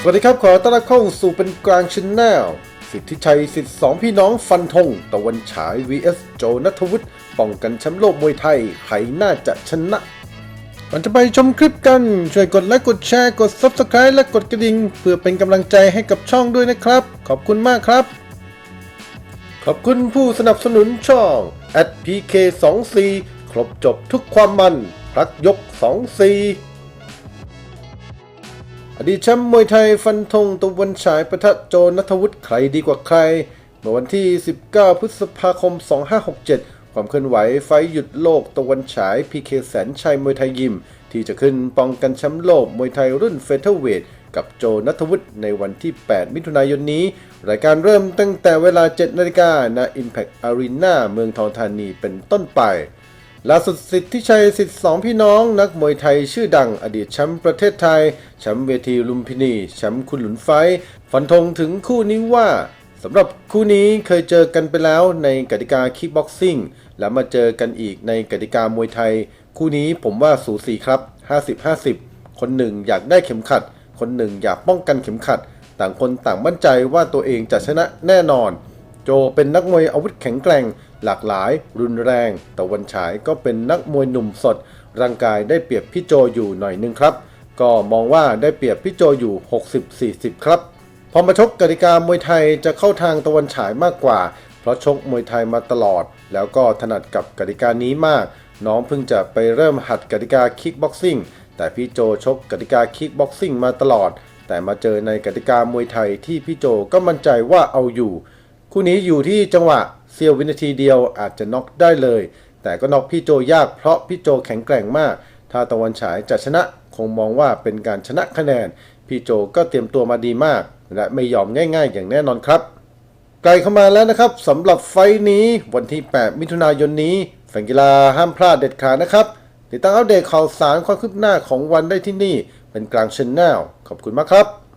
สวัสดีครับ ขอต้อนรับเข้าสู่เป็นกลางชแนลสิทธิชัยสิทธิสองพี่น้องฟันธงตะวันฉาย vs โจนัทวุฒิป้องกันแชมป์โลกมวยไทย ใครน่าจะชนะก่อนจะไปชมคลิปกัน ช่วยกดไลค์กดแชร์กด Subscribe และกดกระดิ่งเพื่อเป็นกำลังใจให้กับช่องด้วยนะครับ ขอบคุณมากครับ ขอบคุณผู้สนับสนุนช่อง @pk24 ครบจบทุกความมันพักยก24 อดีตแชมป์มวยไทยฟันธงตะวันฉายประทะโจนัทวุฒิใครดีกว่าใคร เมื่อวันที่ 19 พฤษภาคม 2567 ความเคลื่อนไหวไฟหยุดโลกตะวันฉายพีเคแสนชัยมวยไทยยิม ที่จะขึ้นป้องกันแชมป์โลกมวยไทยรุ่นเฟเธอร์เวทกับโจนัทวุฒิในวันที่ 8 มิถุนายนนี้ รายการเริ่มตั้งแต่เวลา 7 นาฬิกาณ Impact Arena เมืองทองธานีเป็นต้นไป ล่าสุดสิทธิชัยสิทธิสองพี่น้อง นักมวยไทยชื่อดังอดีตแชมป์ประเทศไทยแชมป์เวทีลุมพินีแชมป์คุณหลุนไฟ ฟันธงถึงคู่นี้ว่าสำหรับคู่นี้เคยเจอกันไปแล้วในกติกาคิกบ็อกซิ่งแล้วมาเจอกันอีกในกติกามวยไทย คู่นี้ผมว่าสูสีครับ 50-50 คนหนึ่งอยากได้เข็มขัด คนหนึ่งอยากป้องกันเข็มขัด ต่างคนต่างมั่นใจว่าตัวเองจะชนะแน่นอน โจเป็นนักมวยอาวุธแข็งแกร่ง หลากหลาย รุนแรงต่วันฉายก็เป็นนักมวยหนุ่มสด ร่างกายได้เปรียบพี่โจอยู่หน่อยนึงครับ ก็มองว่าได้เปรียบพี่โจอยู่ 60-40 ครับ พอมาชกกติกามวยไทยจะเข้าทางตะวันฉายมากกว่า เพราะชกมวยไทยมาตลอด แล้วก็ถนัดกับกติกานี้มาก น้องเพิ่งจะไปเริ่มหัดกติกาคิกบ็อกซิ่งแต่พี่โจชกกติกาคิกบ็อกซิ่งมาตลอด แต่มาเจอในกติกามวยไทยที่พี่โจก็มั่นใจว่าเอาอยู่ คู่นี้อยู่ที่จังหวะ เสี้ยววินาทีเดียวอาจจะน็อกได้เลย แต่ก็น็อกพี่โจยากเพราะพี่โจแข็งแกร่งมาก ถ้าตะวันฉายจะชนะคงมองว่าเป็นการชนะคะแนน พี่โจก็เตรียมตัวมาดีมาก และไม่ยอมง่าย ๆ อย่างแน่นอนครับไกลเข้ามาแล้วนะครับสำหรับไฟท์นี้วันที่ 8 มิถุนายนนี้แฟนกีฬาห้ามพลาดเด็ดขาดนะครับ ติดตามอัปเดตข่าวสารความคืบหน้าของวันได้ที่นี่ เป็นกลางชแนลขอบคุณมากครับ